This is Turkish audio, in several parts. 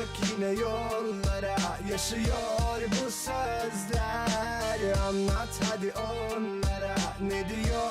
Çıktık yine yollara Yaşıyor bu sözler. Anlat hadi onlara Ne diyor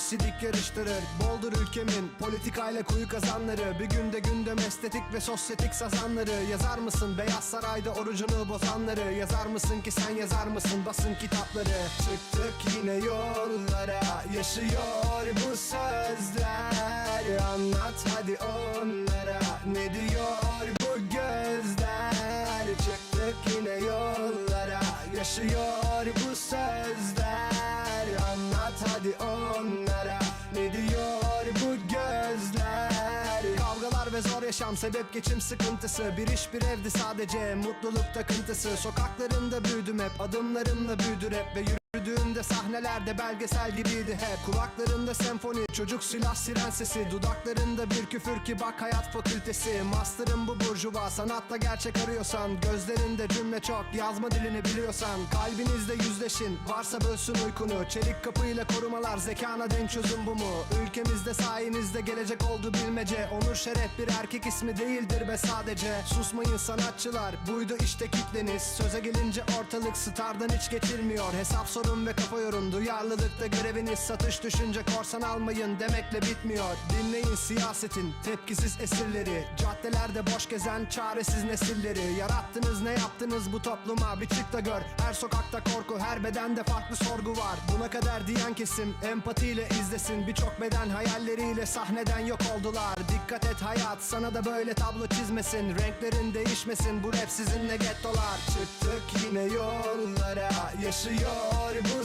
sidik yarıştırır Boldur ülkemin politikayla kuyu kazanları. Bir günde gündem estetik ve sosyetik sazanları. Yazar mısın Beyaz Saray'da orucunu bozanları? Yazar mısın ki sen yazar mısın basın kitapları? Çıktık yine yollara yaşıyor bu sözler. Anlat hadi onlara ne diyor bu gözler? Çıktık yine yollara yaşıyor bu sözler. Anlat hadi onlara yaşam sebep geçim sıkıntısı. Bir iş bir evdi sadece mutluluk takıntısı. Sokaklarında büyüdüm hep adımlarımla büyüdü rap ve Yürüdüğümde sahnelerde belgesel gibiydi hep. Kulaklarında senfoni çocuk silah siren sesi Dudaklarında bir küfür ki bak hayat fakültesi. Master'ım bu burjuva sanatla gerçek arıyorsan. Gözlerinde cümle çok yazma dilini biliyorsan. Kalbinizde yüzleşin varsa bölsün uykunu. Çelik kapıyla korumalar zekana denk çözüm bu mu? Ülkemizde sayenizde gelecek oldu bilmece. Onur şeref bir erkek ismi değildir be sadece. Susmayın sanatçılar buydu işte kitleniz. Söze gelince ortalık stardan hiç geçilmiyor Hesap sorun ve kafa yorun Duyarlılıkta göreviniz. Satış düşünce korsan almayın demekle bitmiyor. Dinleyin siyasetin tepkisiz esirleri. Caddelerde boş gezen çaresiz nesilleri. Yarattınız ne yaptınız bu topluma? Bir çık da gör. Her sokakta korku her bedende farklı sorgu var. Buna kadar diyen kesim empatiyle izlesin. Birçok beden hayalleriyle sahneden yok oldular. Dikkat et hayat sana da böyle tablo çizmesin. Renklerin değişmesin bu rap sizinle gettolar. Çıktık yine yollara yaşıyor bu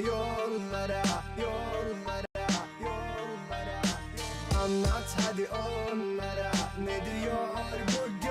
yollara yollara yollara. Anlat hadi onlara ne diyor bu